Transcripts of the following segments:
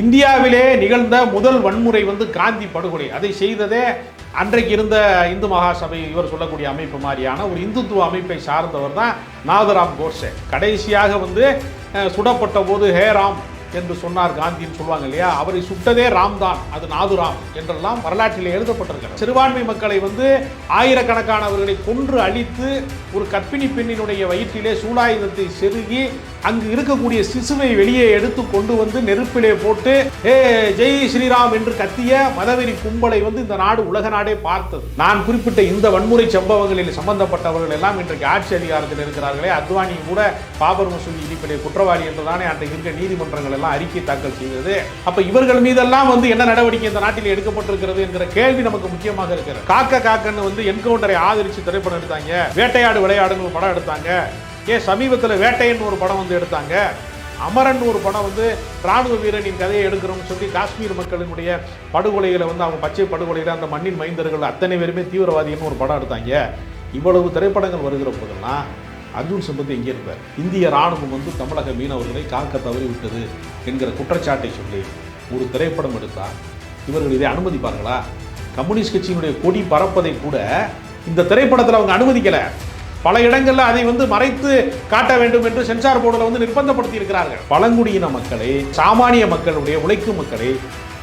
இந்தியாவிலே நிகழ்ந்த முதல் வன்முறை வந்து காந்தி படுகொலை. அதை செய்ததே அன்றைக்கு இருந்த இந்து மகாசபை இவர் சொல்லக்கூடிய அமைப்பு மாதிரியான ஒரு இந்துத்துவ அமைப்பை சார்ந்தவர் தான் நாதராம் கோட்ஸே. கடைசியாக வந்து சுடப்பட்ட போது ஹே ராம் என்று சொன்னார் காந்தின்னு சொல்லுவாங்க இல்லையா? அவரை சுட்டதே ராம் தான் அது நாதுராம் என்றெல்லாம் வரலாற்றில் எழுதப்பட்டிருக்கிறது. சிறுபான்மை மக்களை வந்து ஆயிரக்கணக்கானவர்களை கொன்று அழித்து ஒரு கற்பிணி பெண்ணினுடைய வயிற்றிலே சூலாயுதத்தை செருகி அங்கு இருக்கக்கூடிய சிசுவை வெளியே எடுத்து கொண்டு வந்து நெருப்பிலே போட்டு ஏ ஜெய் ஸ்ரீராம் என்று கத்திய மதவெறி கும்பலை வந்து இந்த நாடு உலக நாடே பார்த்தது. நான் குறிப்பிட்ட இந்த வன்முறை சம்பவங்களில் சம்பந்தப்பட்டவர்கள் எல்லாம் இன்றைக்கு ஆட்சி அதிகாரத்தில் இருக்கிறார்களே. அத்வானி கூட பாபர் மசூதி இடிப்பிலே குற்றவாளி என்றுதானே அன்றைக்கு இருக்க நீதிமன்றங்கள் எல்லாம் அறிக்கை தாக்கல் செய்தது. அப்ப இவர்கள் மீதெல்லாம் வந்து என்ன நடவடிக்கை இந்த நாட்டில் எடுக்கப்பட்டிருக்கிறது என்கிற கேள்வி நமக்கு முக்கியமாக இருக்கிறது. காக்க காக்கன்னு வந்து என்கவுண்டரை ஆதரிச்சு திரைப்படம் எடுத்தாங்க. வேட்டையாடு விளையாடுன்னு ஒரு படம் எடுத்தாங்க. ஏன் சமீபத்தில் வேட்டையன் ஒரு படம் வந்து எடுத்தாங்க. அமரன் ஒரு படம் வந்து ராணுவ வீரனின் கதையை எடுக்கிறோம்னு சொல்லி காஷ்மீர் மக்களினுடைய படுகொலைகளை வந்து அவங்க பச்சை படுகொலையில் அந்த மண்ணின் மைந்தர்கள் அத்தனை பேருமே தீவிரவாதின்னு ஒரு படம் எடுத்தாங்க. இவ்வளவு திரைப்படங்கள் வருகிற போதெல்லாம் அர்ஜுன் சம்பத் எங்கே இருப்பார்? இந்திய ராணுவம் வந்து தமிழக மீனவர்களை காக்க தவறிவிட்டது என்கிற குற்றச்சாட்டை சொல்லி ஒரு திரைப்படம் எடுத்தால் இவர்கள் இதை அனுமதிப்பார்களா? கம்யூனிஸ்ட் கட்சியினுடைய கொடி பறப்பதை கூட இந்த திரைப்படத்தில் அவங்க அனுமதிக்கலை. பல இடங்களில் அதை வந்து மறைத்து காட்ட வேண்டும் என்று சென்சார் போர்டில் வந்து நிர்பந்தப்படுத்தி இருக்கிறார்கள் பழங்குடியின மக்களை சாமானிய மக்களுடைய உழைக்கும் மக்களை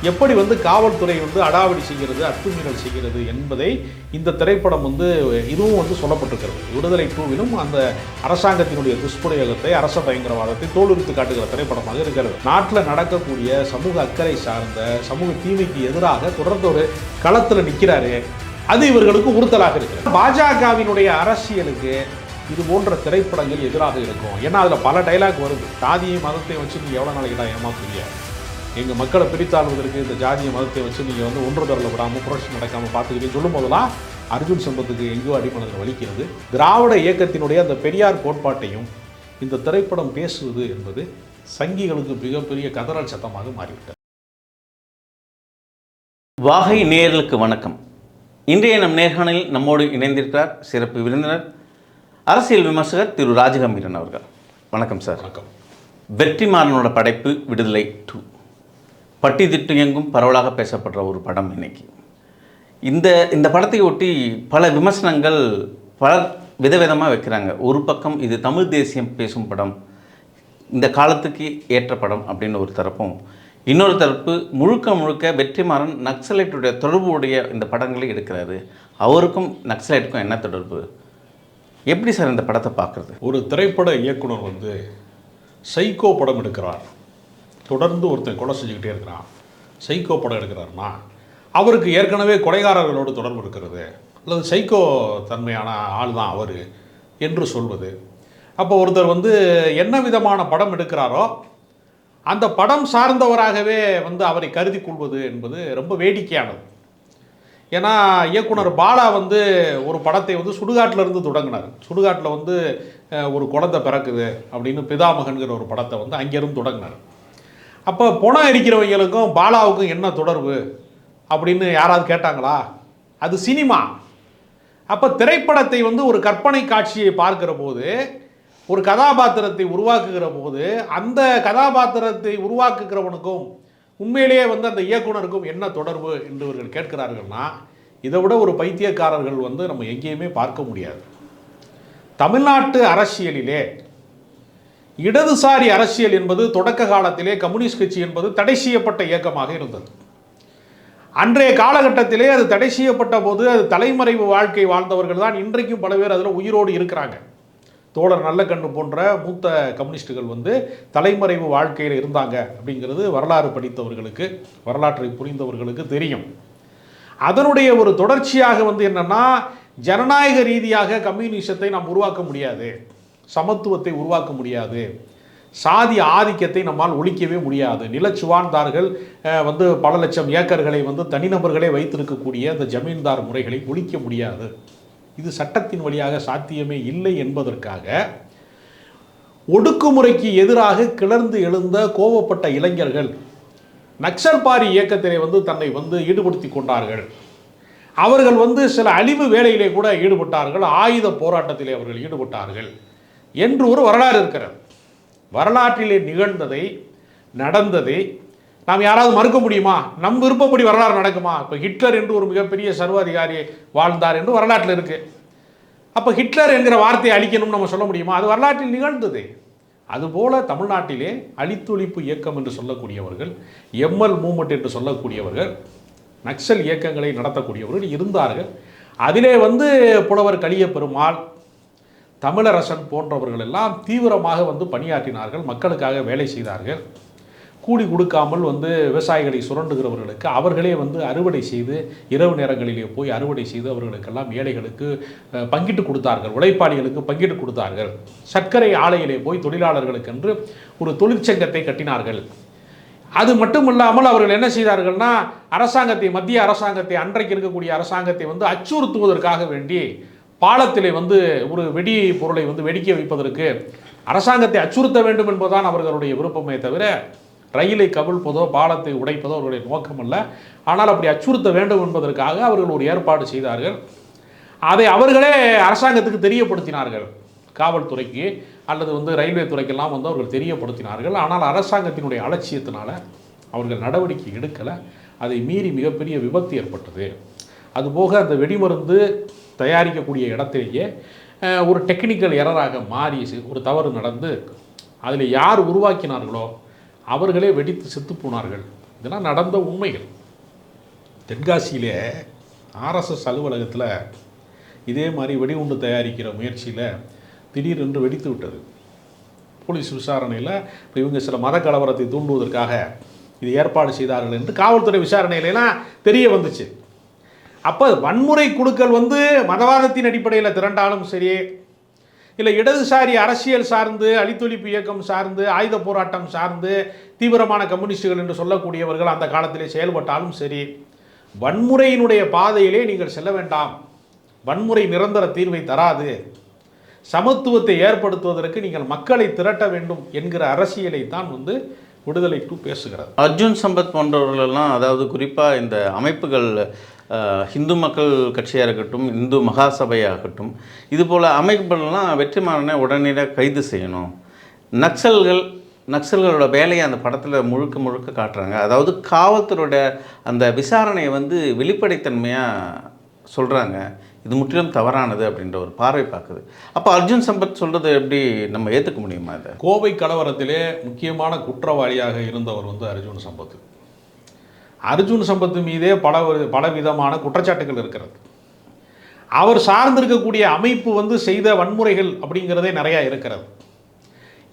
எப்படி வந்து காவல்துறை வந்து அடாவடி செய்கிறது அத்துமீறல் செய்கிறது என்பதை இந்த திரைப்படம் வந்து இதுவும் வந்து சொல்லப்பட்டிருக்கிறது. விடுதலை டூவிலும் அந்த அரசாங்கத்தினுடைய துஷ்பிரயோகத்தை அரச பயங்கரவாதத்தை தோலுரித்து காட்டுகிற திரைப்படமாக இருக்கிறது. நாட்டில் நடக்கக்கூடிய சமூக அக்கறை சார்ந்த சமூக தீமைக்கு எதிராக தொடர்ந்து ஒரு களத்தில் நிற்கிறாரு அது இவர்களுக்கு உறுத்தலாக இருக்கிறது. பாஜகவினுடைய அரசியலுக்கு இது போன்ற திரைப்படங்கள் எதிராக இருக்கும். ஏன்னா அதில் பல டைலாக் வருது. சாதியை மதத்தை வச்சு நீ எவ்வளோ நாளைக்கு தான் ஏமாத்துவீங்க எங்கள் மக்களை பிரித்தாளுவதற்கு இந்த ஜாதிய மதத்தை வச்சு நீங்கள் வந்து ஒன்று விடாமல் புரட்சி நடக்காமல் பார்த்துக்கிட்டே சொல்லும் போதெல்லாம் அர்ஜுன் சம்பத்துக்கு எங்கோ அடிமனதில் வலிக்கிறது. திராவிட இயக்கத்தினுடைய அந்த பெரியார் கோட்பாட்டையும் இந்த திரைப்படம் பேசுவது என்பது சங்கிகளுக்கு மிகப்பெரிய கதறல் சத்தமாக மாறிவிட்டது. வாகை நேயர்களுக்கு வணக்கம். இன்றைய நம் நேர்காணலில் நம்மோடு இணைந்திருக்கிறார் சிறப்பு விருந்தினர் அரசியல் விமர்சகர் திரு ராஜகம்பீரன் அவர்கள். வணக்கம் சார். வணக்கம். வெற்றிமாறனோட படைப்பு விடுதலை டூ. பட்டி திட்டு எங்கும் பரவலாக பேசப்படுற ஒரு படம் இன்னைக்கு. இந்த இந்த படத்தை ஒட்டி பல விமர்சனங்கள் பலர் விதவிதமாக வைக்கிறாங்க. ஒரு பக்கம் இது தமிழ் தேசியம் பேசும் படம் இந்த காலத்துக்கு ஏற்ற படம் அப்படின்னு ஒரு தரப்பும் இன்னொரு தரப்பு முழுக்க முழுக்க வெற்றிமாறன் நக்சலைட்டுடைய தொடர்புடைய இந்த படங்களை எடுக்கிறாரு. அவருக்கும் நக்சலைட்டுக்கும் என்ன தொடர்பு? எப்படி சார் இந்த படத்தை பார்க்குறது? ஒரு திரைப்பட இயக்குனர் வந்து சைக்கோ படம் எடுக்கிறார். தொடர்ந்து ஒருத்தன் கொலை செஞ்சுக்கிட்டே இருக்கிறான். சைக்கோ படம் எடுக்கிறாருன்னா அவருக்கு ஏற்கனவே கொலைகாரர்களோடு தொடர்பு இருக்கிறது. அல்லது சைக்கோ தன்மையான ஆள் தான் அவர் என்று சொல்வது. அப்போ ஒருத்தர் வந்து என்ன விதமான படம் எடுக்கிறாரோ அந்த படம் சார்ந்தவராகவே வந்து அவரை கருதி கொள்வது என்பது ரொம்ப வேடிக்கையானது. ஏன்னா இயக்குனர் பாலா வந்து ஒரு படத்தை வந்து சுடுகாட்டில் இருந்து தொடங்கினார். சுடுகாட்டில் வந்து ஒரு குழந்தை பிறக்குது அப்படின்னு பிதாமகன்கிற ஒரு படத்தை வந்து அங்கேருந்து தொடங்கினார். அப்போ பணம் இருக்கிறவங்களுக்கும் பாலாவுக்கும் என்ன தொடர்பு? அப்படின்னு யாராவது கேட்டாங்களா? அது சினிமா. அப்போ திரைப்படத்தை வந்து ஒரு கற்பனை காட்சியை பார்க்கிற போது ஒரு கதாபாத்திரத்தை உருவாக்குகிற போது அந்த கதாபாத்திரத்தை உருவாக்குகிறவனுக்கும் உண்மையிலேயே வந்து அந்த இயக்குனருக்கும் என்ன தொடர்பு என்று இவர்கள் கேட்கிறார்கள்னா இதை விட ஒரு பைத்தியக்காரர்கள் வந்து நம்ம எங்கேயுமே பார்க்க முடியாது. தமிழ்நாட்டு அரசியலிலே இடதுசாரி அரசியல் என்பது தொடக்க காலத்திலே கம்யூனிஸ்ட் கட்சி என்பது தடை செய்யப்பட்ட இயக்கமாக இருந்தது. அன்றைய காலகட்டத்திலே அது தடை செய்யப்பட்ட போது அது தலைமறைவு வாழ்க்கை வாழ்ந்தவர்கள் தான் இன்றைக்கும் பல பேர் அதில் உயிரோடு இருக்கிறாங்க. தோழர் நல்லக்கண்ணு போன்ற மூத்த கம்யூனிஸ்டுகள் வந்து தலைமறைவு வாழ்க்கையில் இருந்தாங்க அப்படிங்கிறது வரலாறு படித்தவர்களுக்கு வரலாற்றை புரிந்தவர்களுக்கு தெரியும். அதனுடைய ஒரு தொடர்ச்சியாக வந்து என்னன்னா ஜனநாயக ரீதியாக கம்யூனிசத்தை நாம் உருவாக்க முடியாது. சமத்துவத்தை உருவாக்க முடியாது. சாதி ஆதிக்கத்தை நம்மால் ஒழிக்கவே முடியாது. நிலச்சுவான்தார்கள் வந்து பல லட்சம் ஏக்கர்களை வந்து தனிநபர்களே வைத்திருக்கக்கூடிய அந்த ஜமீன்தார் முறைகளை ஒழிக்க முடியாது. இது சட்டத்தின் வழியாக சாத்தியமே இல்லை என்பதற்காக ஒடுக்குமுறைக்கு எதிராக கிளர்ந்து எழுந்த கோவப்பட்ட இளைஞர்கள் நக்சல்பாரி இயக்கத்திலே வந்து தன்னை வந்து ஈடுபடுத்தி கொண்டார்கள். அவர்கள் வந்து சில அழிவு வேலையிலே கூட ஈடுபட்டார்கள். ஆயுத போராட்டத்திலே அவர்கள் ஈடுபட்டார்கள். என்று ஒரு வரலாறு இருக்கிறது. வரலாற்றிலே நிகழ்ந்ததை நடந்ததை நாம் யாராவது மறுக்க முடியுமா? நம் விருப்பப்படி வரலாறு நடக்குமா? இப்போ ஹிட்லர் என்று ஒரு மிகப்பெரிய சர்வாதிகாரி வாழ்ந்தார் என்று வரலாற்றில் இருக்குது அப்போ ஹிட்லர் என்கிற வார்த்தையை அழிக்கணும்னு நம்ம சொல்ல முடியுமா? அது வரலாற்றில் நிகழ்ந்தது. அதுபோல தமிழ்நாட்டிலே அழித்தொழிப்பு இயக்கம் என்று சொல்லக்கூடியவர்கள் எம்எல் மூமெண்ட் என்று சொல்லக்கூடியவர்கள் நக்சல் இயக்கங்களை நடத்தக்கூடியவர்கள் இருந்தார்கள். அதிலே வந்து புலவர் கலிய பெருமாள் தமிழரசன் போன்றவர்கள் எல்லாம் தீவிரமாக வந்து பணியாற்றினார்கள் மக்களுக்காக வேலை செய்தார்கள். கூலி கொடுக்காமல் வந்து விவசாயிகளை சுரண்டுகிறவர்களுக்கு அவர்களே வந்து அறுவடை செய்து இரவு நேரங்களிலே போய் அறுவடை செய்து அவர்களுக்கெல்லாம் ஏழைகளுக்கு பங்கிட்டு கொடுத்தார்கள். உழைப்பாளிகளுக்கு பங்கிட்டு கொடுத்தார்கள். சர்க்கரை ஆலையிலே போய் தொழிலாளர்களுக்கென்று ஒரு தொழிற்சங்கத்தை கட்டினார்கள். அது மட்டும் இல்லாமல் அவர்கள் என்ன செய்தார்கள்னா அரசாங்கத்தை மத்திய அரசாங்கத்தை அன்றைக்கு இருக்கக்கூடிய அரசாங்கத்தை வந்து அச்சுறுத்துவதற்காக வேண்டி பாலத்திலே வந்து ஒரு வெடி பொருளை வந்து வெடிக்க வைப்பதற்கு அரசாங்கத்தை அச்சுறுத்த வேண்டும் என்பதுதான் அவர்களுடைய விருப்பமே தவிர ரயிலை கவிழ்ப்பதோ பாலத்தை உடைப்பதோ அவர்களுடைய நோக்கம் அல்ல ஆனால் அப்படி அச்சுறுத்த வேண்டும் என்பதற்காக அவர்கள் ஒரு ஏற்பாடு செய்தார்கள். அதை அவர்களே அரசாங்கத்துக்கு தெரியப்படுத்தினார்கள். காவல்துறைக்கு அல்லது வந்து ரயில்வே துறைக்கெல்லாம் வந்து அவர்கள் தெரியப்படுத்தினார்கள். ஆனால் அரசாங்கத்தினுடைய அலட்சியத்தினால் அவர்கள் நடவடிக்கை எடுக்கலை. அதை மீறி மிகப்பெரிய விபத்து ஏற்பட்டது. அதுபோக அந்த வெடிமருந்து தயாரிக்கக்கூடிய இடத்திலேயே ஒரு டெக்னிக்கல் எரராக மாறி ஒரு தவறு நடந்து அதில் யார் உருவாக்கினார்களோ அவர்களே வெடித்து செத்து போனார்கள். இதெல்லாம் நடந்த உண்மைகள். தென்காசியிலே ஆர்எஸ்எஸ் அலுவலகத்தில் இதே மாதிரி வெடிகுண்டு தயாரிக்கிற முயற்சியில் திடீரென்று வெடித்து விட்டது. போலீஸ் விசாரணையில் இப்போ இவங்க சில மத கலவரத்தை தூண்டுவதற்காக இது ஏற்பாடு செய்தார்கள் என்று காவல்துறை விசாரணையிலாம் தெரிய வந்துச்சு. அப்போ வன்முறை குழுக்கள் வந்து மதவாதத்தின் அடிப்படையில் திரண்டாலும் சரி இல்லை இடதுசாரி அரசியல் சார்ந்து அழித்தொழிப்பு இயக்கம் சார்ந்து ஆயுத போராட்டம் சார்ந்து தீவிரமான கம்யூனிஸ்டுகள் என்று சொல்லக்கூடியவர்கள் அந்த காலத்திலே செயல்பட்டாலும் சரி வன்முறையினுடைய பாதையிலே நீங்கள் செல்ல வேண்டாம். வன்முறை நிரந்தர தீர்வை தராது. சமத்துவத்தை ஏற்படுத்துவதற்கு நீங்கள் மக்களை திரட்ட வேண்டும் என்கிற அரசியலை தான் வந்து விடுதலை டூ பேசுகிறது. அர்ஜுன் சம்பத் போன்றவர்களெல்லாம் அதாவது குறிப்பாக இந்த அமைப்புகள் ஹிந்து மக்கள் கட்சியாக இருக்கட்டும் இந்து மகாசபையாகட்டும் இது போல் அமைப்புகள்லாம் வெற்றிமாறனை உடனடியாக கைது செய்யணும். நக்சல்கள் நக்சல்களோட வேலையை அந்த படத்தில் முழுக்க முழுக்க காட்டுறாங்க. அதாவது காவல்துறையோட அந்த விசாரணையை வந்து வெளிப்படைத்தன்மையாக சொல்கிறாங்க இது முற்றிலும் தவறானது அப்படின்ற ஒரு பார்வை பார்க்குது. அப்போ அர்ஜுன் சம்பத் சொல்கிறது எப்படி நம்ம ஏற்றுக்க முடியுமா இதை? கோவை கலவரத்திலே முக்கியமான குற்றவாளியாக இருந்தவர் வந்து அர்ஜுன் சம்பத். அர்ஜுன் சம்பத்து மீதே பல பல விதமான குற்றச்சாட்டுகள் இருக்கிறது. அவர் சார்ந்திருக்கக்கூடிய அமைப்பு வந்து செய்த வன்முறைகள் அப்படிங்கிறதே நிறையா இருக்கிறது.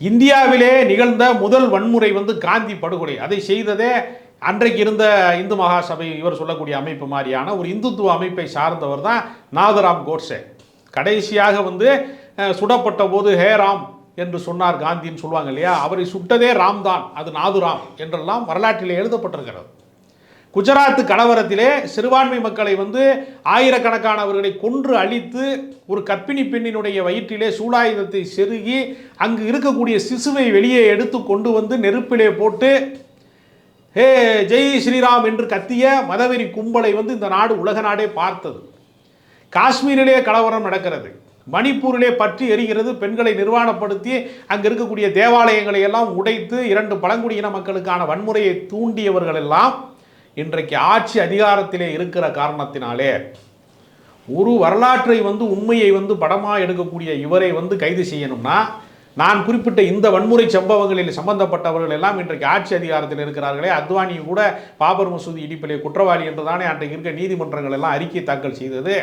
இந்தியாவிலே நிகழ்ந்த முதல் வன்முறை வந்து காந்தி படுகொலை. அதை செய்ததே அன்றைக்கு இருந்த இந்து மகாசபை இவர் சொல்லக்கூடிய அமைப்பு மாதிரியான ஒரு இந்துத்துவ அமைப்பை சார்ந்தவர் தான் நாதராம் கோட்சே கடைசியாக வந்து சுடப்பட்ட போது ஹே ராம் என்று சொன்னார் காந்தின்னு சொல்லுவாங்க இல்லையா? அவரை சுட்டதே ராம் தான் அது நாதுராம் என்றெல்லாம் வரலாற்றில் எழுதப்பட்டிருக்கிறது. குஜராத் கலவரத்திலே சிறுபான்மை மக்களை வந்து ஆயிரக்கணக்கானவர்களை கொன்று அழித்து ஒரு கற்பிணி பெண்ணினுடைய வயிற்றிலே சூலாயுதத்தை செருகி அங்கு இருக்கக்கூடிய சிசுவை வெளியே எடுத்து கொண்டு வந்து நெருப்பிலே போட்டு ஹே ஜெய் ஸ்ரீராம் என்று கத்திய மதவெறி கும்பலை வந்து இந்த நாடு உலக நாடே பார்த்தது. காஷ்மீரிலே கலவரம் நடக்கிறது. மணிப்பூரிலே பற்றி எரிகிறது. பெண்களை நிர்வாணப்படுத்தி அங்கே இருக்கக்கூடிய தேவாலயங்களை எல்லாம் உடைத்து இரண்டு பழங்குடியின மக்களுக்கான வன்முறையை தூண்டியவர்கள் எல்லாம் இன்றைக்கு ஆட்சி அதிகாரத்திலே இருக்கிற காரணத்தினாலே ஒரு வரலாற்றை வந்து உண்மையை வந்து படமாக எடுக்கக்கூடிய இவரை வந்து கைது செய்யணும்னா நான் குறிப்பிட்ட இந்த வன்முறை சம்பவங்களில் சம்பந்தப்பட்டவர்கள் எல்லாம் இன்றைக்கு ஆட்சி அதிகாரத்தில் இருக்கிறார்களே அத்வானி கூட பாபர் மசூதி இடிப்பிலே குற்றவாளி என்று தானே அன்றைக்கு இருக்க நீதிமன்றங்கள் எல்லாம் அறிக்கை தாக்கல் செய்தது.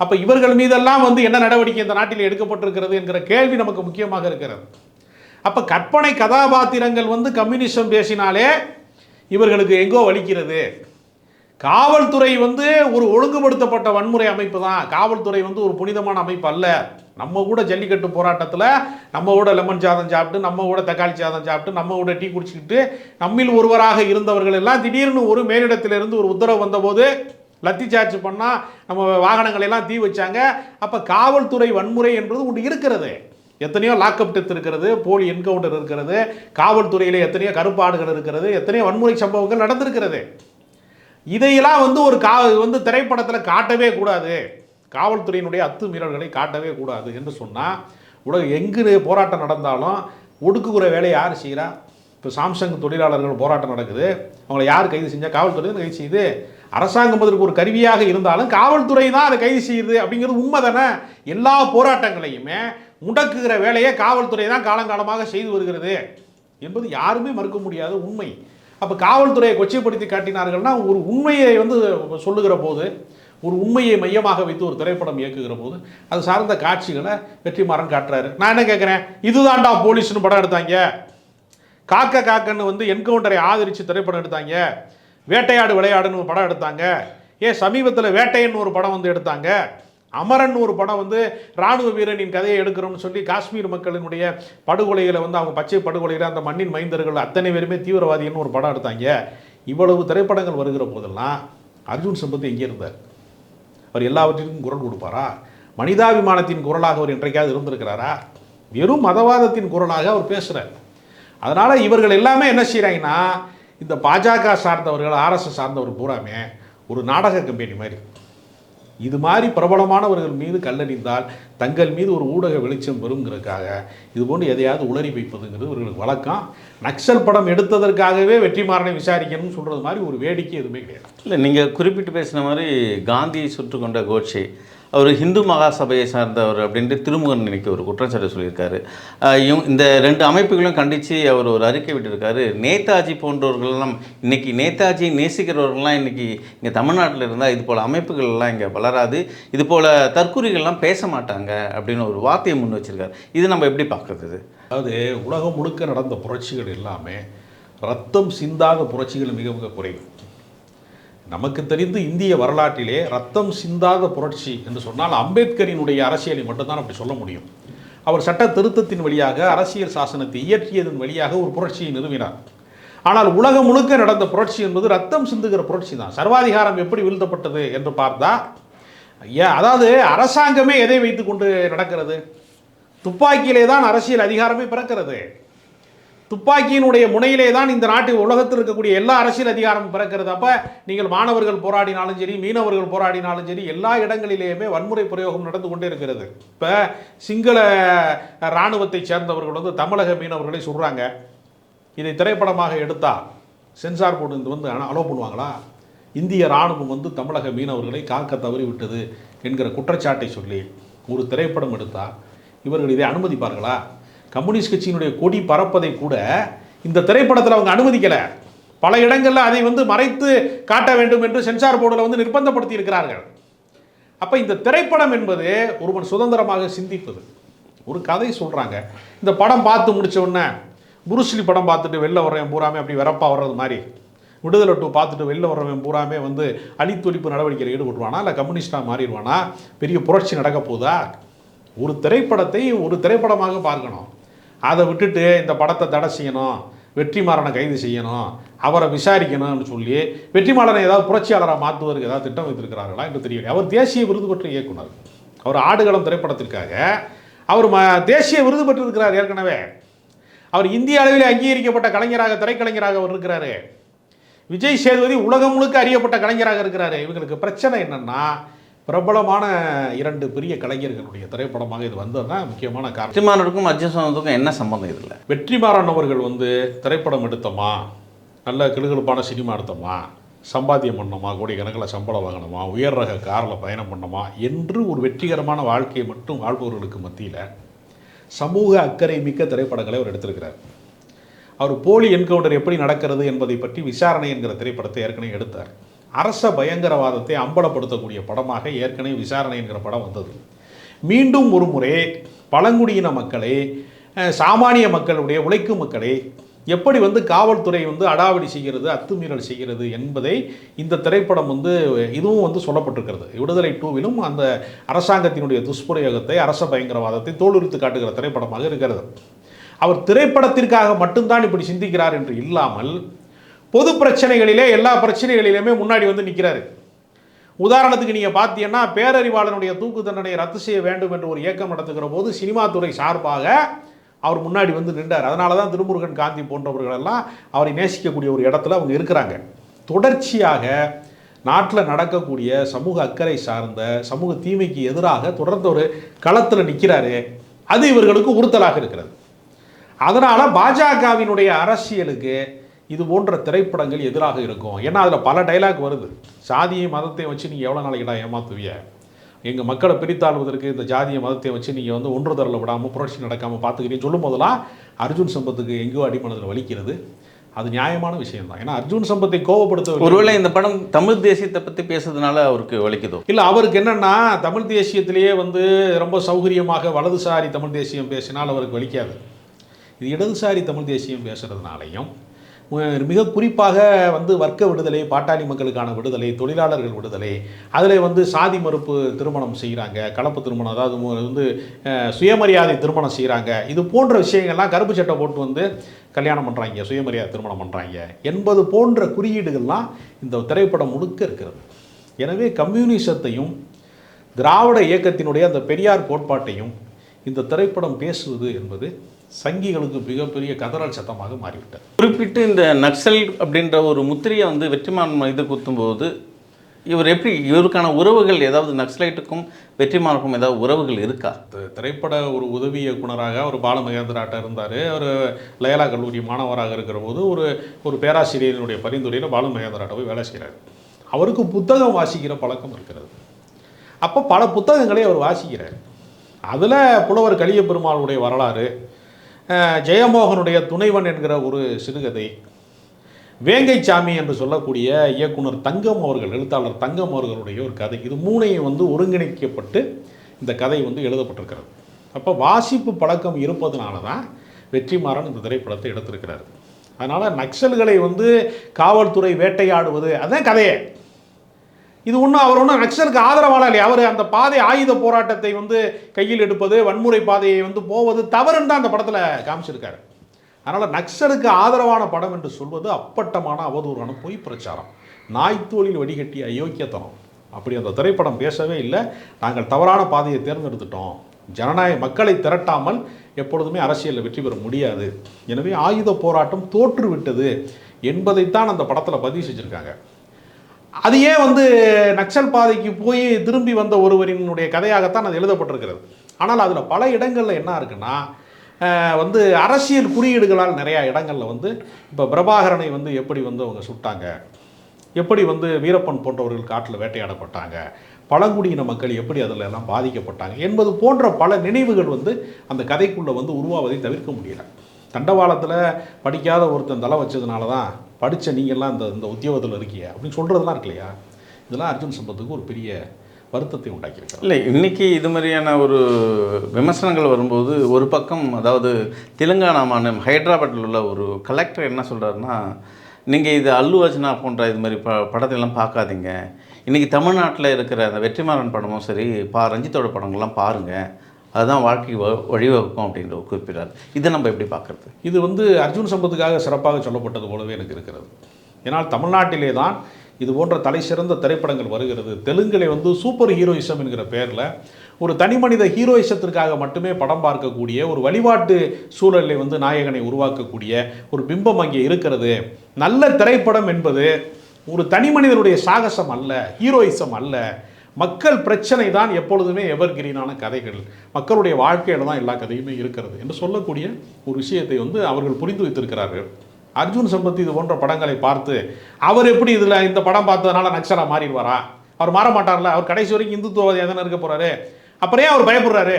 அப்போ இவர்கள் மீதெல்லாம் வந்து என்ன நடவடிக்கை இந்த நாட்டில் எடுக்கப்பட்டிருக்கிறது என்கிற கேள்வி நமக்கு முக்கியமாக இருக்கிறது. அப்போ கற்பனை கதாபாத்திரங்கள் வந்து கம்யூனிசம் பேசினாலே இவர்களுக்கு எங்கோ வலிக்கிறது. காவல்துறை வந்து ஒரு ஒழுங்குபடுத்தப்பட்ட வன்முறை அமைப்பு தான். காவல்துறை வந்து ஒரு புனிதமான அமைப்பு அல்ல. நம்ம கூட ஜல்லிக்கட்டு போராட்டத்தில் நம்ம கூட லெமன் சாதம் சாப்பிட்டு நம்ம கூட தக்காளி சாதம் சாப்பிட்டு நம்ம கூட டீ குடிச்சிக்கிட்டு நம்மில் ஒருவராக இருந்தவர்கள் எல்லாம் திடீர்னு ஒரு மேலிடத்திலிருந்து ஒரு உத்தரவு வந்தபோது லத்தி சார்ஜ் பண்ணால் நம்ம வாகனங்களை எல்லாம் தீ வச்சாங்க. அப்போ காவல்துறை வன்முறை என்பது ஒன்று இருக்கிறது. எத்தனையோ லாக்அப் டெத் இருக்கிறது போலி என்கவுண்டர் இருக்கிறது காவல்துறையில் எத்தனையோ கருப்பாடுகள் இருக்கிறது எத்தனையோ வன்முறை சம்பவங்கள் நடந்திருக்கிறது. இதையெல்லாம் வந்து ஒரு கா வந்து திரைப்படத்தில் காட்டவே கூடாது. காவல்துறையினுடைய அத்துமீறல்களை காட்டவே கூடாது என்று சொன்னால் உலக எங்கு போராட்டம் நடந்தாலும் ஒடுக்குகிற வேலையை யார் செய்கிறா இப்போ சாம்சங் தொழிலாளர்கள் போராட்டம் நடக்குது. அவங்களை யார் கைது செஞ்சால் காவல்துறை தான் கைது செய்யுது. அரசாங்கம் அதற்கு ஒரு கருவியாக இருந்தாலும் காவல்துறை தான் அதை கைது செய்யுது அப்படிங்கிறது உண்மை தானே எல்லா போராட்டங்களையுமே முடக்குகிற வேலையை காவல்துறை தான் காலங்காலமாக செய்து வருகிறது என்பது யாருமே மறுக்க முடியாத உண்மை. அப்போ காவல்துறையை கொச்சைப்படுத்தி காட்டினார்கள்னா ஒரு உண்மையை வந்து சொல்லுகிற போது ஒரு உண்மையை மையமாக வைத்து ஒரு திரைப்படம் இயக்குகிற போது அது சார்ந்த காட்சிகளை வெற்றிமாறன் காட்டுறாரு. நான் என்ன கேட்குறேன் இதுதான்டா போலீஸ்னு படம் எடுத்தாங்க. காக்க காக்கன்னு வந்து என்கவுண்டரை ஆதரித்து திரைப்படம் எடுத்தாங்க. வேட்டையாடு விளையாடுன்னு ஒரு படம் எடுத்தாங்க. ஏன் சமீபத்தில் வேட்டைன்னு ஒரு படம் வந்து எடுத்தாங்க. அமரன் ஒரு படம் வந்து ராணுவ வீரனின் கதையை எடுக்கிறோம்னு சொல்லி காஷ்மீர் மக்களினுடைய படுகொலைகளை வந்து அவங்க பச்சை படுகொலைகளை அந்த மண்ணின் மைந்தர்கள் அத்தனை பேருமே தீவிரவாதிகள்னு ஒரு படம் எடுத்தாங்க. இவ்வளவு திரைப்படங்கள் வருகிற போதெல்லாம் அர்ஜுன் சம்பத் எங்கே இருந்தார்? அவர் எல்லாவற்றிற்கும் குரல் கொடுப்பாரா? மனிதாபிமானத்தின் குரலாக அவர் என்றைக்காவது இருந்திருக்கிறாரா? வெறும் மதவாதத்தின் குரலாக அவர் பேசுகிறார் அதனால் இவர்கள் எல்லாமே என்ன செய்கிறாங்கன்னா இந்த பாஜக சார்ந்தவர்கள் ஆர்எஸ்எஸ் சார்ந்தவர் பூராமே ஒரு நாடக கம்பெனி மாதிரி. இது மாதிரி பிரபலமானவர்கள் மீது கல்லறிந்தால் தங்கள் மீது ஒரு ஊடக வெளிச்சம் வருங்கிறதுக்காக இது போன்று எதையாவது உளறி வைப்பதுங்கிறது இவர்களுக்கு வழக்கம். நக்சல் படம் எடுத்ததற்காகவே வெற்றிமாறனை விசாரிக்கணும்னு சொல்கிறது மாதிரி ஒரு வேடிக்கை எதுவுமே கிடையாது. இல்லை நீங்கள் குறிப்பிட்டு பேசின மாதிரி காந்தியை சுற்று கொண்ட கோட்சே அவர் ஹிந்து மகாசபையை சார்ந்தவர் அப்படின்ட்டு திருமுகன் இன்னைக்கு ஒரு குற்றச்சாட்டு சொல்லியிருக்காரு. இவங்க- இந்த ரெண்டு அமைப்புகளும் கண்டித்து அவர் ஒரு அறிக்கை விட்டிருக்காரு. நேதாஜி போன்றவர்கள்லாம் இன்றைக்கி நேதாஜி நேசிக்கிறவர்கள்லாம் இன்றைக்கி இங்கே தமிழ்நாட்டில் இருந்தால் இது போல் அமைப்புகள்லாம் இங்கே வளராது. இது போல் தற்கூரிகள்லாம் பேச மாட்டாங்க அப்படின்னு ஒரு வார்த்தையை முன் வச்சுருக்காரு. இது நம்ம எப்படி பார்க்குறது அதாவது உலகம் முழுக்க நடந்த புரட்சிகள் எல்லாமே ரத்தம் சிந்தாத புரட்சிகள் மிக மிக குறைவு. நமக்கு தெரிந்து இந்திய வரலாற்றிலே ரத்தம் சிந்தாத புரட்சி என்று சொன்னால் அம்பேத்கரினுடைய அரசியலை மட்டும்தான் அப்படி சொல்ல முடியும். அவர் சட்ட திருத்தத்தின் வழியாக அரசியல் சாசனத்தை இயற்றியதன் வழியாக ஒரு புரட்சியை நிறுவினார். ஆனால் உலகம் முழுக்க நடந்த புரட்சி என்பது ரத்தம் சிந்துகிற புரட்சி தான் சர்வாதிகாரம் எப்படி வீழ்த்தப்பட்டது என்று பார்த்தா ஏன் அதாவது அரசாங்கமே எதை வைத்துக்கொண்டு நடக்கிறது? துப்பாக்கியிலே தான் அரசியல் அதிகாரமே பிறக்கிறது. துப்பாக்கியினுடைய முனையிலே தான் இந்த நாட்டு உலகத்தில் இருக்கக்கூடிய எல்லா அரசியல் அதிகாரமும் பிறக்கிறது. அப்போ நீங்கள் மாணவர்கள் போராடினாலும் சரி மீனவர்கள் போராடினாலும் சரி எல்லா இடங்களிலேயுமே வன்முறை பிரயோகம் நடந்து கொண்டே இருக்கிறது. இப்போ சிங்கள இராணுவத்தை சேர்ந்தவர்கள் வந்து தமிழக மீனவர்களை சொல்கிறாங்க இதை திரைப்படமாக எடுத்தால் சென்சார் போர்டு இது வந்து அலோ பண்ணுவாங்களா? இந்திய இராணுவம் வந்து தமிழக மீனவர்களை காக்க தவறிவிட்டது என்கிற குற்றச்சாட்டை சொல்லி ஒரு திரைப்படம் எடுத்தால் இவர்கள் இதை அனுமதிப்பார்களா? கம்யூனிஸ்ட் கட்சியினுடைய கொடி பறப்பதை கூட இந்த திரைப்படத்தில் அவங்க அனுமதிக்கலை. பல இடங்களில் அதை வந்து மறைத்து காட்ட வேண்டும் என்று சென்சார் போர்டில் வந்து நிர்பந்தப்படுத்தி இருக்கிறார்கள். அப்போ இந்த திரைப்படம் என்பது ஒருவன் சுதந்திரமாக சிந்திப்பது. ஒரு கதை சொல்கிறாங்க இந்த படம் பார்த்து முடித்த உடனே புருஷ்லி படம் பார்த்துட்டு வெளில வர்றவன் பூராமே அப்படி வெறப்பா வர்றது மாதிரி. விடுதலை டூ பார்த்துட்டு வெளில வர்றவன் பூராமே வந்து அழித்தொழிப்பு நடவடிக்கையில் ஈடுபடுவானா இல்லை கம்யூனிஸ்டாக மாறிடுவானா? பெரிய புரட்சி நடக்க போதா? ஒரு திரைப்படத்தை ஒரு திரைப்படமாக பார்க்கணும். அதை விட்டுட்டு இந்த படத்தை தடை செய்யணும் வெற்றிமாறனை கைது செய்யணும் அவரை விசாரிக்கணும்னு சொல்லி வெற்றிமாறனை ஏதாவது புரட்சியாளராக மாற்றுவதற்கு ஏதாவது திட்டம் வைத்திருக்கிறார்களா என்று தெரியவில்லை. அவர் தேசிய விருது பெற்ற இயக்குனர். அவர் ஆடுகளம் திரைப்படத்திற்காக அவர் ம தேசிய விருது பெற்றிருக்கிறார் ஏற்கனவே. அவர் இந்திய அளவில் அங்கீகரிக்கப்பட்ட கலைஞராக திரைக்கலைஞராக அவர் இருக்கிறாரு. விஜய் சேதுபதி உலகம் முழுக்க அறியப்பட்ட கலைஞராக இருக்கிறாரு. இவங்களுக்கு பிரச்சனை என்னென்னா பிரபலமான இரண்டு பெரிய கலைஞர்களுடைய திரைப்படமாக இது வந்ததுதான் முக்கியமான காரணம். வெற்றிமாறனுக்கும் அர்ஜுன் சம்பத்துக்கும் என்ன சம்பந்தம் இதில்? வெற்றிமாறன் அவர்கள் வந்து திரைப்படம் எடுத்தோமா? நல்ல கிளுகிழுப்பான சினிமா எடுத்தோமா? சம்பாத்தியம் பண்ணோமா? கோடிக்கணக்கில் சம்பளம் வாங்கணுமா உயர் ரக காரில் பயணம் பண்ணோமா? என்று ஒரு வெற்றிகரமான வாழ்க்கையை மட்டும் வாழ்பவர்களுக்கு மத்தியில் சமூக அக்கறை மிக்க திரைப்படங்களை அவர் எடுத்திருக்கிறார். அவர் போலி என்கவுண்டர் எப்படி நடக்கிறது என்பதை பற்றி விசாரணை என்கிற திரைப்படத்தை ஏற்கனவே எடுத்தார். அரச பயங்கரவாதத்தை அம்பலப்படுத்தக்கூடிய படமாக ஏற்கனவே விசாரணை என்கிற படம் வந்தது. மீண்டும் ஒரு முறை பழங்குடியின மக்களை சாமானிய மக்களுடைய உழைக்கும் மக்களை எப்படி வந்து காவல்துறை வந்து அடாவடி செய்கிறது அத்துமீறல் செய்கிறது என்பதை இந்த திரைப்படம் வந்து இதுவும் வந்து சொல்லப்பட்டிருக்கிறது. விடுதலை டூவிலும் அந்த அரசாங்கத்தினுடைய துஷ்பிரயோகத்தை அரச பயங்கரவாதத்தை தோலுரித்து காட்டுகிற திரைப்படமாக இருக்கிறது. அவர் திரைப்படத்திற்காக மட்டும்தான் இப்படி சிந்திக்கிறார் என்று இல்லாமல் பொது பிரச்சனைகளிலே எல்லா பிரச்சனைகளிலுமே முன்னாடி வந்து நிற்கிறாரு உதாரணத்துக்கு நீங்கள் பார்த்தீங்கன்னா பேரறிவாளனுடைய தூக்கு தண்டனையை ரத்து செய்ய வேண்டும் என்று ஒரு இயக்கம் நடத்துகிற போது சினிமா துறை சார்பாக அவர் முன்னாடி வந்து நின்றார். அதனால தான் திருமுருகன் காந்தி போன்றவர்கள் எல்லாம் அவரை நேசிக்கக்கூடிய ஒரு இடத்துல அவங்க இருக்கிறாங்க. தொடர்ச்சியாக நாட்டில் நடக்கக்கூடிய சமூக அக்கறை சார்ந்த சமூக தீமைக்கு எதிராக தொடர்ந்து ஒரு களத்தில் நிற்கிறாரு அது இவர்களுக்கு உறுத்தலாக இருக்கிறது. அதனால் பாஜகவினுடைய அரசியலுக்கு இது போன்ற திரைப்படங்கள் எதிராக இருக்கும். ஏன்னா அதில் பல டைலாக் வருது. சாதியை மதத்தை வச்சு நீங்கள் எவ்வளோ நாளைக்குடா ஏமாத்துவிய எங்கள் மக்களை பிரித்தாளுவதற்கு இந்த ஜாதிய மதத்தை வச்சு நீங்கள் வந்து ஒன்று தரல விடாமல் புரட்சி நடக்காமல் பார்த்துக்கிறீங்க சொல்லும் போதெல்லாம் அர்ஜுன் சம்பத்துக்கு எங்கேயோ அடிமனதில் வலிக்கிறது. அது நியாயமான விஷயம் தான் ஏன்னா அர்ஜுன் சம்பத்தை கோவப்படுத்த ஒருவேளை இந்த படம் தமிழ் தேசியத்தை பற்றி பேசுறதுனால அவருக்கு வலிக்குதோ? இல்லை அவருக்கு என்னன்னா தமிழ் தேசியத்திலேயே வந்து ரொம்ப சௌகரியமாக வலதுசாரி தமிழ் தேசியம் பேசினால் அவருக்கு வலிக்காது. இது இடதுசாரி தமிழ் தேசியம் பேசுறதுனாலையும் உம், மிக குறிப்பாக வந்து வர்க்க விடுதலை பாட்டாளி மக்களுக்கான விடுதலை தொழிலாளர்கள் விடுதலை அதில் வந்து சாதி மறுப்பு திருமணம் செய்கிறாங்க கலப்பு திருமணம் அதாவது வந்து சுயமரியாதை திருமணம் செய்கிறாங்க இது போன்ற விஷயங்கள்லாம் கருப்பு சட்டை போட்டு வந்து கல்யாணம் பண்ணுறாங்க சுயமரியாதை திருமணம் பண்ணுறாங்க என்பது போன்ற குறியீடுகள்லாம் இந்த திரைப்படம் முழுக்க இருக்கிறது. எனவே கம்யூனிசத்தையும் திராவிட இயக்கத்தினுடைய அந்த பெரியார் கோட்பாட்டையும் இந்த திரைப்படம் பேசுவது என்பது சங்கிகளுக்கு மிகப்பெரிய கதறல் சத்தமாக மாறிவிட்டது. குறிப்பிட்டு இந்த நக்சல் அப்படின்ற ஒரு முத்திரையை வந்து வெற்றிமாறன் இது குத்தும்போது இவர் எப்படி இவருக்கான உறவுகள் ஏதாவது நக்சலைட்டுக்கும் வெற்றிமாறனுக்கும் ஏதாவது உறவுகள் இருக்கா? திரைப்பட ஒரு உதவி இயக்குனராக ஒரு பாலமகேந்திராட்ட இருந்தார். ஒரு லயலா கல்லூரி மாணவராக இருக்கிற போது ஒரு ஒரு பேராசிரியரினுடைய பரிந்துரையில் பாலமகேந்திராட்ட போய் வேலை செய்கிறார் அவருக்கு புத்தகம் வாசிக்கிற பழக்கம் இருக்கிறது. அப்போ பல புத்தகங்களை அவர் வாசிக்கிறார். அதில் புலவர் கலிய பெருமாளுடைய வரலாறு ஜெயமோகனுடைய துணைவன் என்கிற ஒரு சிறுகதை வேங்கைச்சாமி என்று சொல்லக்கூடிய இயக்குனர் தங்கம் அவர்கள் எழுத்தாளர் தங்கம் அவர்களுடைய ஒரு கதை. இது மூணையும் வந்து ஒருங்கிணைக்கப்பட்டு இந்த கதை வந்து எழுதப்பட்டிருக்கிறது. அப்போ வாசிப்பு பழக்கம் இருப்பதனால தான் வெற்றிமாறன் இந்த திரைப்படத்தை எடுத்திருக்கிறார். அதனால் நக்சல்களை வந்து காவல்துறை வேட்டையாடுவது அதான் கதையே. இது ஒன்றும் அவர் ஒன்றும் நக்சலுக்கு ஆதரவாளர் இல்லையா அவர் அந்த பாதை ஆயுத போராட்டத்தை வந்து கையில் எடுப்பது வன்முறை பாதையை வந்து போவது தவறுன்னு தான் அந்த படத்தில் காமிச்சிருக்காரு. அதனால் நக்சலுக்கு ஆதரவான படம் என்று சொல்வது அப்பட்டமான அவதூறான பொய் பிரச்சாரம். நாய்த்தோலில் வடிகட்டிய அயோக்கியத்தனம். அப்படி அந்த திரைப்படம் பேசவே இல்லை. நாங்கள் தவறான பாதையை தேர்ந்தெடுத்துட்டோம். ஜனநாயக மக்களை திரட்டாமல் எப்பொழுதுமே அரசியலில் வெற்றி பெற முடியாது. எனவே ஆயுத போராட்டம் தோற்றுவிட்டது என்பதைத்தான் அந்த படத்தில் பதிவு செஞ்சுருக்காங்க. அது ஏன் வந்து நக்சல் பாதைக்கு போய் திரும்பி வந்த ஒருவரினுடைய கதையாகத்தான் அது எழுதப்பட்டிருக்கிறது. ஆனால் அதில் பல இடங்களில் என்ன இருக்குன்னா வந்து அரசியல் குறியீடுகளால் நிறையா இடங்களில் வந்து இப்போ பிரபாகரனை வந்து எப்படி வந்து அவங்க சுட்டாங்க எப்படி வந்து வீரப்பன் போன்றவர்கள் காட்டில் வேட்டையாடப்பட்டாங்க பழங்குடியின மக்கள் எப்படி அதில் எல்லாம் பாதிக்கப்பட்டாங்க என்பது போன்ற பல நினைவுகள் வந்து அந்த கதைக்குள்ளே வந்து உருவாவதை தவிர்க்க முடியல. தண்டவாளத்தில் படிக்காத ஒருத்தன் தலை வச்சதுனால தான் படித்த நீங்கள்லாம் இந்த இந்த உத்தியோகத்தில் இருக்கீங்க. அப்படின்னு சொல்கிறதுலாம் இருக்கு இல்லையா இதெல்லாம் அர்ஜுன் சம்பத்துக்கு ஒரு பெரிய வருத்தத்தை உண்டாக்கியிருக்காரு இல்லை இன்னைக்கு இது மாதிரியான ஒரு விமர்சனங்கள் வரும்போது ஒரு பக்கம் அதாவது தெலுங்கானா மாநிலம் ஹைதராபாத்தில் உள்ள ஒரு கலெக்டர் என்ன சொல்கிறாருன்னா நீங்கள் இது அல்லு அர்ஜுனா போன்ற இது மாதிரி ப படத்தையெல்லாம் பார்க்காதீங்க. இன்றைக்கி தமிழ்நாட்டில் இருக்கிற அந்த வெற்றிமாறன் படமும் சரி பா ரஞ்சித்தோட படங்கள்லாம் பாருங்கள் அதுதான் வாழ்க்கைக்கு வ வழிவகுக்கும் அப்படின்ற குறிப்பிட்டார் இதை நம்ம எப்படி பார்க்குறது? இது வந்து அர்ஜுன் சம்பத்துக்காக சிறப்பாக சொல்லப்பட்டது போலவே எனக்கு இருக்கிறது. ஏன்னால் தமிழ்நாட்டிலே தான் இது போன்ற தலை சிறந்த திரைப்படங்கள் வருகிறது. தெலுங்கிலே வந்து சூப்பர் ஹீரோயிசம் என்கிற பெயரில் ஒரு தனிமனித ஹீரோயிசத்திற்காக மட்டுமே படம் பார்க்கக்கூடிய ஒரு வழிபாட்டு சூழலை வந்து நாயகனை உருவாக்கக்கூடிய ஒரு பிம்பம் அங்கே இருக்கிறது. நல்ல திரைப்படம் என்பது ஒரு தனி மனிதனுடைய சாகசம் அல்ல ஹீரோயிசம் அல்ல. மக்கள் பிரச்சனை தான் எப்பொழுதுமே எவர்கிரீனான கதைகள். மக்களுடைய வாழ்க்கையில் தான் எல்லா கதையுமே இருக்கிறது என்று சொல்லக்கூடிய ஒரு விஷயத்தை வந்து அவர்கள் புரிந்து வைத்திருக்கிறார்கள். அர்ஜுன் சம்பத் இது போன்ற படங்களை பார்த்து அவர் எப்படி இதில் இந்த படம் பார்த்ததுனால நக்சலா மாறிடுவாரா? அவர் மாற மாட்டார்ல? அவர் கடைசி வரைக்கும் இந்துத்துவவாதியாக தானே இருக்க போகிறாரு அப்புறம் ஏன் அவர் பயப்படுறாரு?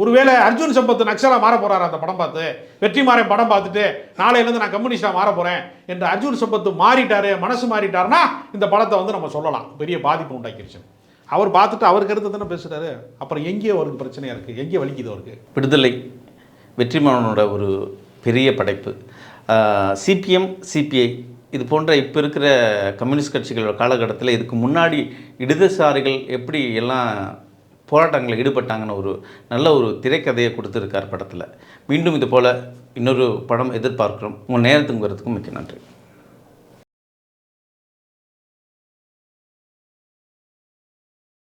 ஒருவேளை அர்ஜுன் சம்பத் நக்சலா மாற போறாரு அந்த படம் பார்த்து? வெற்றி வெற்றிமாறன் படம் பார்த்துட்டு நாளையிலேருந்து நான் கம்யூனிஸ்டாக மாற போகிறேன் என்று அர்ஜுன் சம்பத் மாறிட்டாரு மனசு மாறிட்டாருன்னா இந்த படத்தை வந்து நம்ம சொல்லலாம். பெரிய பாதிப்பு உண்டாக்கிருச்சு. அவர் பார்த்துட்டு அவர் கருத்து தானே பேசுகிறாரு அப்புறம் எங்கேயோ அவருக்கு பிரச்சனையாக இருக்குது எங்கே வலிக்குது அவருக்கு. விடுதலை வெற்றிமாறனோட ஒரு பெரிய படைப்பு. சிபிஎம் சிபிஐ இது போன்ற இப்போ இருக்கிற கம்யூனிஸ்ட் கட்சிகளோட காலகட்டத்தில் இதுக்கு முன்னாடி இடதுசாரிகள் எப்படி எல்லாம் போராட்டங்களில் ஈடுபட்டாங்கன்னு ஒரு நல்ல ஒரு திரைக்கதையை கொடுத்துருக்கார் படத்தில். மீண்டும் இது போல் இன்னொரு படம் எதிர்பார்க்குறோம். உங்கள் நேரத்துக்கு வரதுக்கும் மிக்க நன்றி.